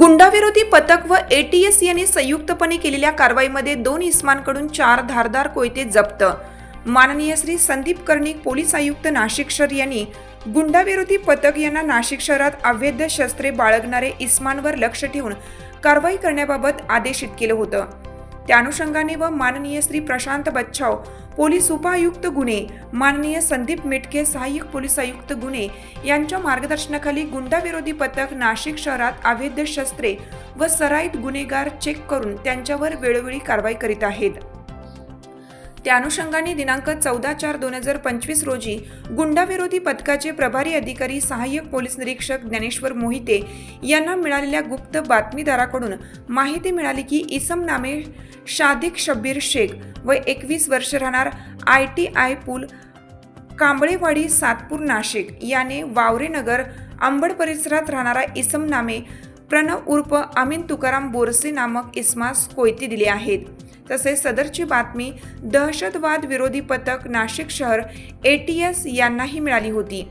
गुंडाविरोधी पथक व एटीएस यांनी संयुक्तपणे केलेल्या कारवाईमध्ये दोन इस्मांकडून चार धारदार कोयते जप्त. माननीय श्री संदीप कर्णिक पोलीस आयुक्त नाशिक शहर यांनी गुंडाविरोधी पथक यांना नाशिक शहरात अवैध शस्त्रे बाळगणारे इस्मांवर लक्ष ठेवून कारवाई करण्याबाबत आदेशित केलं होतं. त्या अनुषंगाने व माननीय श्री प्रशांत बच्छाव पोलीस उपायुक्त गुन्हे माननीय संदीप मिटके सहाय्यक पोलीस आयुक्त गुन्हे यांच्या मार्गदर्शनाखाली गुंडाविरोधी पथक नाशिक शहरात अवैध शस्त्रे व सराईत गुन्हेगार चेक करून त्यांच्यावर वेळोवेळी कारवाई करीत आहेत. त्या अनुषंगाने दिनांक चौदा चार दोन हजार पंचवीस रोजी गुंडाविरोधी पथकाचे प्रभारी अधिकारी सहाय्यक पोलीस निरीक्षक ज्ञानेश्वर मोहिते यांना मिळालेल्या गुप्त बातमीदाराकडून माहिती मिळाली की इसम नामे शादिक शब्बीर शेख व एकवीस वर्ष राहणार आय टी आय पूल कांबळेवाडी सातपूर नाशिक याने वावरेनगर आंबड परिसरात राहणारा इसम नामे प्रणव उर्फ अमीन तुकाराम बोरसे नामक इस्मास कोयती दिले आहेत. तसेच सदरची बातमी दहशतवाद विरोधी पथक नाशिक शहर एटीएस यांनाही मिळाली होती.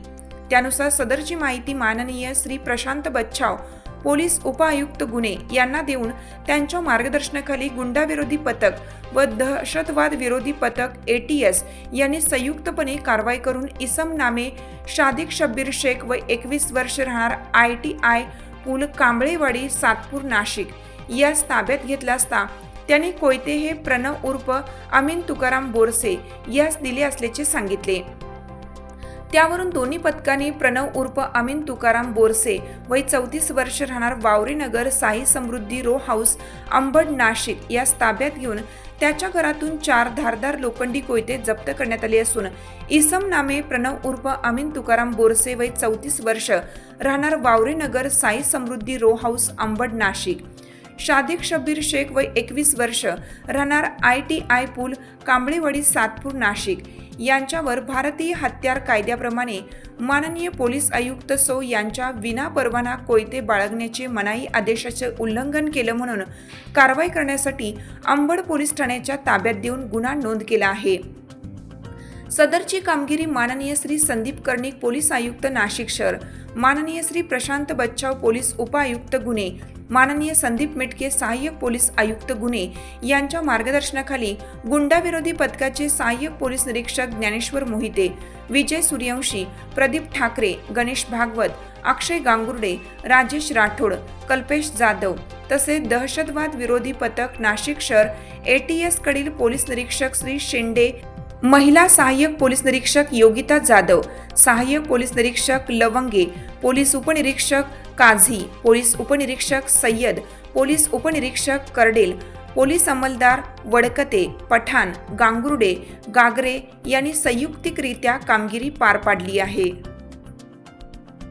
त्यानुसार सदरची माहिती माननीय श्री प्रशांत बच्छाव पोलीस उपायुक्त गुन्हे यांना देऊन त्यांच्या मार्गदर्शनाखाली गुंडाविरोधी पथक व दहशतवाद विरोधी पथक एटीएस यांनी संयुक्तपणे कारवाई करून इसम नामे शादिक शब्बीर शेख व एकवीस वर्ष राहणार आय टी आय पूल कांबळेवाडी सातपूर नाशिक यास ताब्यात घेतला असता त्यांनी कोयते हे प्रणव उर्फ अमीन तुकाराम बोरसे यास दिले असल्याचे सांगितले. त्यावरून दोन्ही पथकाने प्रणव उर्फ अमीन तुकाराम बोरसे वय चौतीस वर्ष राहणार वावरीनगर साई समृद्धी रो हाऊस अंबड नाशिक यास ताब्यात घेऊन त्याच्या घरातून चार धारदार लोखंडी कोयते जप्त करण्यात आले असून इसम नामे प्रणव उर्फ अमीन तुकाराम बोरसे वय चौतीस वर्ष राहणार वावरीनगर साई समृद्धी रो हाऊस अंबड नाशिक. शादिक शब्बीर शेख वय एकवीस वर्ष राहणार आय टी आय पूल कांबळेवाडी सातपूर नाशिक. यांच्यावर भारतीय हत्यार कायद्याप्रमाणे माननीय पोलीस आयुक्त सो यांच्या विनापरवाना कोयते बाळगण्याचे मनाई आदेशाचे उल्लंघन केलं म्हणून कारवाई करण्यासाठी अंबड पोलीस ठाण्याच्या ताब्यात देऊन गुन्हा नोंद केला आहे. सदरची कामगिरी माननीय श्री संदीप कर्णिक पोलीस आयुक्त नाशिक शहर माननीय श्री प्रशांत बच्चाव पोलीस उपायुक्त गुन्हे माननीय संदीप मिटके सहाय्यक पोलीस आयुक्त गुन्हे यांच्या मार्गदर्शनाखाली गुंडाविरोधी पथकाचे सहाय्यक पोलीस निरीक्षक ज्ञानेश्वर मोहिते विजय सूर्यवंशी प्रदीप ठाकरे गणेश भागवत अक्षय गांगुर्डे राजेश राठोड कल्पेश जाधव तसेच दहशतवाद विरोधी पथक नाशिक शहर एटीएस कडील पोलीस निरीक्षक श्री शेंडे महिला सहाय्यक पोलीस निरीक्षक योगिता जाधव सहाय्यक पोलीस निरीक्षक लवंगे पोलीस उपनिरीक्षक काझी पोलीस उपनिरीक्षक सय्यद पोलीस उपनिरीक्षक करडेल पोलीस अंमलदार वडकते पठाण गांगुर्डे गागरे यांनी संयुक्तिकरित्या कामगिरी पार पाडली आहे.